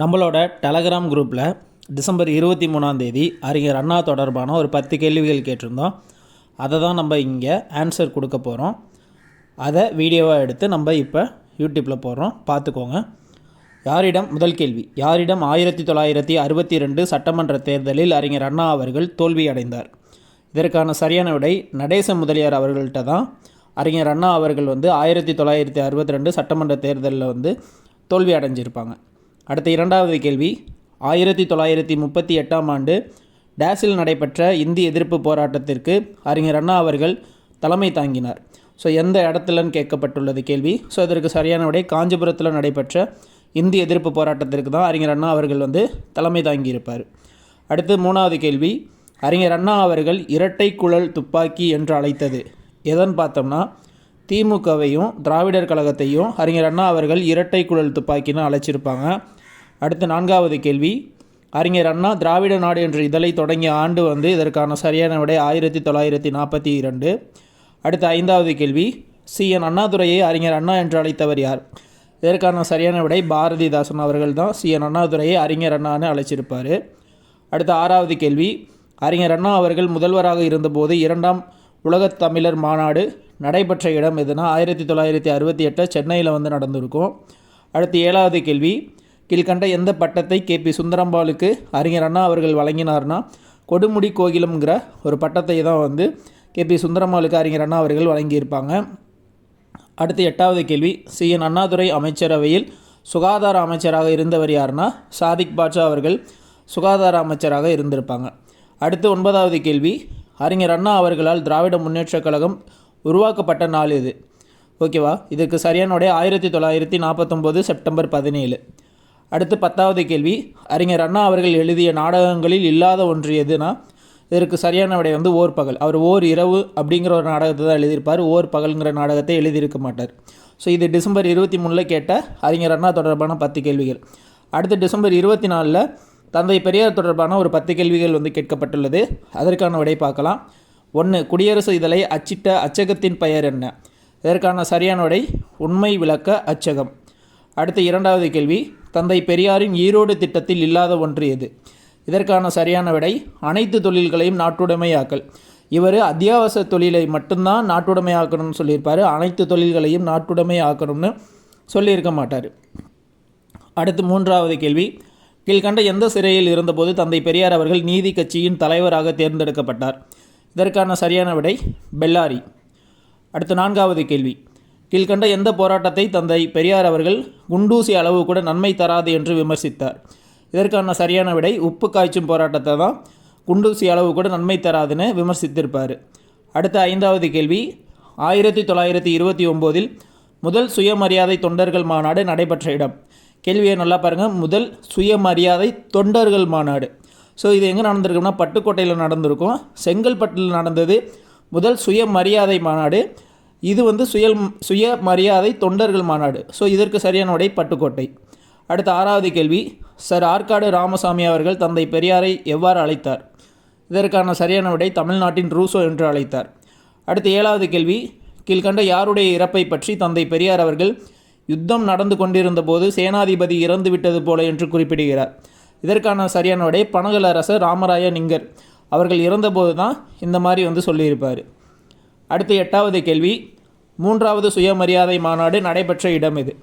நம்மளோட டெலகிராம் குரூப்பில் டிசம்பர் இருபத்தி மூணாம் தேதி அறிஞர் அண்ணா தொடர்பான ஒரு பத்து கேள்விகள் கேட்டிருந்தோம். அதை தான் நம்ம இங்கே ஆன்சர் கொடுக்க போகிறோம் அதை வீடியோவாக எடுத்து நம்ம இப்போ யூடியூப்பில் போடுறோம். பார்த்துக்கோங்க. யாரிடம் முதல் கேள்வி. யாரிடம் ஆயிரத்தி தொள்ளாயிரத்தி அறுபத்தி ரெண்டு சட்டமன்ற தேர்தலில் அறிஞர் அண்ணா அவர்கள் தோல்வி அடைந்தார்? இதற்கான சரியான விடை நடேச முதலியார் அவர்கள்ட்ட தான். அறிஞர் அண்ணா அவர்கள் வந்து ஆயிரத்தி தொள்ளாயிரத்தி அறுபத்தி ரெண்டு சட்டமன்ற தேர்தலில் வந்து தோல்வி அடைஞ்சிருப்பாங்க. அடுத்த இரண்டாவது கேள்வி. ஆயிரத்தி தொள்ளாயிரத்தி முப்பத்தி எட்டாம் ஆண்டு டேஸில் நடைபெற்ற இந்தி எதிர்ப்பு போராட்டத்திற்கு அறிஞர் அண்ணா அவர்கள் தலைமை தாங்கினார். ஸோ எந்த இடத்துலன்னு கேட்கப்பட்டுள்ளது கேள்வி. ஸோ இதற்கு சரியான விடை காஞ்சிபுரத்தில் நடைபெற்ற இந்தி எதிர்ப்பு போராட்டத்திற்கு தான் அறிஞர் அண்ணா அவர்கள் வந்து தலைமை தாங்கியிருப்பார். அடுத்து மூணாவது கேள்வி. அறிஞர் அண்ணா அவர்கள் இரட்டை குழல் துப்பாக்கி என்று அழைத்தது எதன்னு பார்த்தோம்னா திமுகவையும் திராவிடர் கழகத்தையும் அறிஞர் அண்ணா அவர்கள் இரட்டை குழல் துப்பாக்கின்னு அழைச்சிருப்பாங்க. அடுத்து நான்காவது கேள்வி. அறிஞர் அண்ணா திராவிட நாடு என்ற இதழை தொடங்கிய ஆண்டு வந்து இதற்கான சரியான விடை ஆயிரத்தி தொள்ளாயிரத்தி நாற்பத்தி இரண்டு. அடுத்த ஐந்தாவது கேள்வி. சி. என். அண்ணாதுரையை அறிஞர் அண்ணா என்று அழைத்தவர் யார்? இதற்கான சரியான விடை பாரதிதாசன் அவர்கள் தான். சி. என். அண்ணாதுரையை அறிஞர் அண்ணான்னு அழைச்சிருப்பார். அடுத்த ஆறாவது கேள்வி. அறிஞர் அண்ணா அவர்கள் முதல்வராக இருந்தபோது இரண்டாம் உலகத் தமிழர் மாநாடு நடைபெற்ற இடம் எதுனா? ஆயிரத்தி தொள்ளாயிரத்தி அறுபத்தி எட்டு சென்னையில் வந்து நடந்திருக்கும். அடுத்து ஏழாவது கேள்வி. கீழ்கண்ட எந்த பட்டத்தை கே பி சுந்தரம்பாலுக்கு அறிஞர் அண்ணா அவர்கள் வழங்கினார்னா கொடுமுடி கோகிலம்ங்கிற ஒரு பட்டத்தை தான் வந்து கே பி சுந்தரம்பாலுக்கு அறிஞர் அண்ணா அவர்கள் வழங்கியிருப்பாங்க. அடுத்து எட்டாவது கேள்வி சி. என். அண்ணாதுரை அமைச்சரவையில் சுகாதார அமைச்சராக இருந்தவர் யாருன்னா சாதிக் பாட்ஷா அவர்கள் சுகாதார அமைச்சராக இருந்திருப்பாங்க. அடுத்து ஒன்பதாவது கேள்வி அறிஞர் அண்ணா அவர்களால் திராவிட முன்னேற்றக் கழகம் உருவாக்கப்பட்ட நாள் இது ஓகேவா? இதுக்கு சரியான ஆயிரத்தி தொள்ளாயிரத்தி நாற்பத்தொம்போது செப்டம்பர் பதினேழு. அடுத்து பத்தாவது கேள்வி. அறிஞர் அண்ணா அவர்கள் எழுதிய நாடகங்களில் இல்லாத ஒன்று எதுனா? இதற்கு சரியான விடை வந்து ஓர் பகல். அவர் ஓர் இரவு அப்படிங்கிற ஒரு நாடகத்தை தான் எழுதியிருப்பார். ஓர் பகல்ங்கிற நாடகத்தை எழுதியிருக்க மாட்டார். ஸோ இது டிசம்பர் இருபத்தி மூணில் கேட்ட அறிஞர் அண்ணா தொடர்பான பத்து கேள்விகள். அடுத்து டிசம்பர் இருபத்தி நாலில் தந்தை பெரியார் தொடர்பான ஒரு பத்து கேள்விகள் வந்து கேட்கப்பட்டுள்ளது. அதற்கான விடை பார்க்கலாம். ஒன்று குடியரசு இதழை அச்சிட்ட அச்சகத்தின் பெயர் என்ன? இதற்கான சரியான விடை உண்மை விளக்க அச்சகம். அடுத்த இரண்டாவது கேள்வி தந்தை பெரியாரின் ஈரோடு திட்டத்தில் இல்லாத ஒன்று எது இதற்கான சரியான விடை அனைத்து தொழில்களையும் நாட்டுடைமையாக்கல். இவர் அத்தியாவசிய தொழிலை மட்டும்தான் நாட்டுடைமையாக்கணும்னு சொல்லியிருப்பார். அனைத்து தொழில்களையும் நாட்டுடைமை ஆக்கணும்னு சொல்லியிருக்க மாட்டார். அடுத்து மூன்றாவது கேள்வி. கீழ்கண்ட எந்த சிறையில் இருந்தபோது தந்தை பெரியார் அவர்கள் நீதி கட்சியின் தலைவராக தேர்ந்தெடுக்கப்பட்டார்? இதற்கான சரியான விடை பெல்லாரி. அடுத்து நான்காவது கேள்வி. கீழ்கண்ட எந்த போராட்டத்தை தந்தை பெரியார் அவர்கள் குண்டூசி அளவு கூட நன்மை தராது என்று விமர்சித்தார். இதற்கான சரியான விடை உப்பு காய்ச்சும் போராட்டத்தை தான் குண்டூசி அளவு கூட நன்மை தராதுன்னு விமர்சித்திருப்பார். அடுத்த ஐந்தாவது கேள்வி ஆயிரத்தி தொள்ளாயிரத்தி இருபத்தி ஒம்போதில் முதல் சுயமரியாதை தொண்டர்கள் மாநாடு நடைபெற்ற இடம். கேள்வியை நல்லா பாருங்கள் முதல் சுயமரியாதை தொண்டர்கள் மாநாடு. ஸோ இது எங்கே நடந்திருக்கும்னா பட்டுக்கோட்டையில் நடந்திருக்கும் செங்கல்பட்டில் நடந்தது முதல் சுயமரியாதை மாநாடு. இது வந்து சுயல் சுயமரியாதை தொண்டர்கள் மாநாடு. ஸோ இதற்கு சரியான விடை பட்டுக்கோட்டை. அடுத்த ஆறாவது கேள்வி. சார் ஆற்காடு ராமசாமி அவர்கள் தந்தை பெரியாரை எவ்வாறு அழைத்தார்? இதற்கான சரியான விடை தமிழ்நாட்டின் ரூசோ என்று அழைத்தார். அடுத்த ஏழாவது கேள்வி. கீழ்கண்ட யாருடைய இறப்பை பற்றி தந்தை பெரியார் அவர்கள் யுத்தம் நடந்து கொண்டிருந்த போது சேனாதிபதி இறந்து விட்டது போல என்று குறிப்பிடுகிறார். இதற்கான சரியான விடை பனகல் அரசர் ராமராய நிங்கர் அவர்கள் இறந்தபோது தான் இந்த மாதிரி வந்து சொல்லியிருப்பார். அடுத்த எட்டாவது கேள்வி. மூன்றாவது சுயமரியாதை மாநாடு நடைபெற்ற இடம் இது.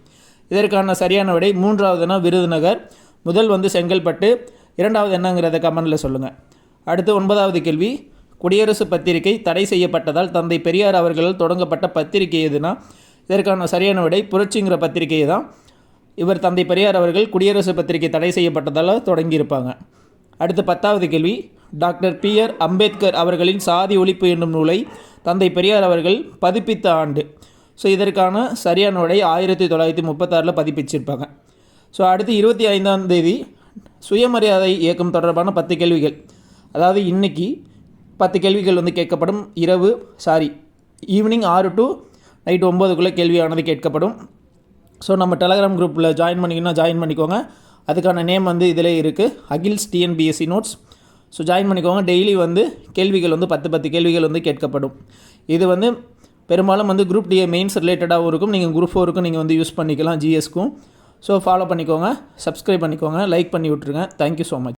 இதற்கான சரியான விடை மூன்றாவதுனா விருதுநகர். முதல் வந்து செங்கல்பட்டு. இரண்டாவது என்னங்கிறத கமெண்டில் சொல்லுங்கள் அடுத்து ஒன்பதாவது கேள்வி. குடியரசு பத்திரிகை தடை செய்யப்பட்டதால் தந்தை பெரியார் அவர்களால் தொடங்கப்பட்ட பத்திரிகை எதுனா? இதற்கான சரியான விடை புரட்சிங்கிற பத்திரிகையை தான். இவர் தந்தை பெரியார் அவர்கள் குடியரசு பத்திரிகை தடை செய்யப்பட்டதால் தொடங்கியிருப்பாங்க. அடுத்து பத்தாவது கேள்வி. டாக்டர் பி ஆர் அம்பேத்கர் அவர்களின் சாதி ஒழிப்பு என்னும் நூலை தந்தை பெரியார் அவர்கள் பதிப்பித்த ஆண்டு. ஸோ இதற்கான சரியான விடை ஆயிரத்தி தொள்ளாயிரத்தி முப்பத்தாறில் பதிப்பிச்சிருப்பாங்க. ஸோ அடுத்து இருபத்தி ஐந்தாம் தேதி சுயமரியாதை இயக்கம் தொடர்பான பத்து கேள்விகள். அதாவது இன்றைக்கி பத்து கேள்விகள் வந்து கேட்கப்படும். இரவு சாரி ஈவினிங் ஆறு டு நைட் ஒம்போதுக்குள்ளே கேள்வியானது கேட்கப்படும். ஸோ நம்ம டெலகிராம் குரூப்பில் ஜாயின் பண்ணிங்கன்னா ஜாயின் பண்ணிக்கோங்க. அதுக்கான நேம் வந்து இதில் இருக்குது Akhil's TNPSC notes so join பண்ணிக்கோங்க. டெய்லி வந்து கேள்விகள் வந்து பத்து பத்து கேள்விகள் வந்து கேட்கப்படும். இது வந்து பெரும்பாலும் வந்து குரூப் டிஏ மெயின்ஸ் ரிலேட்டடாகவும் இருக்கும். நீங்கள் குரூப் ஃபோருக்கும் நீங்கள் வந்து யூஸ் பண்ணிக்கலாம் ஜிஎஸ்க்கும் ஸோ ஃபாலோ பண்ணிக்கோங்க. சப்ஸ்கிரைப் பண்ணிக்கோங்க. லைக் பண்ணி விட்ருங்க தேங்க்யூ ஸோ மச்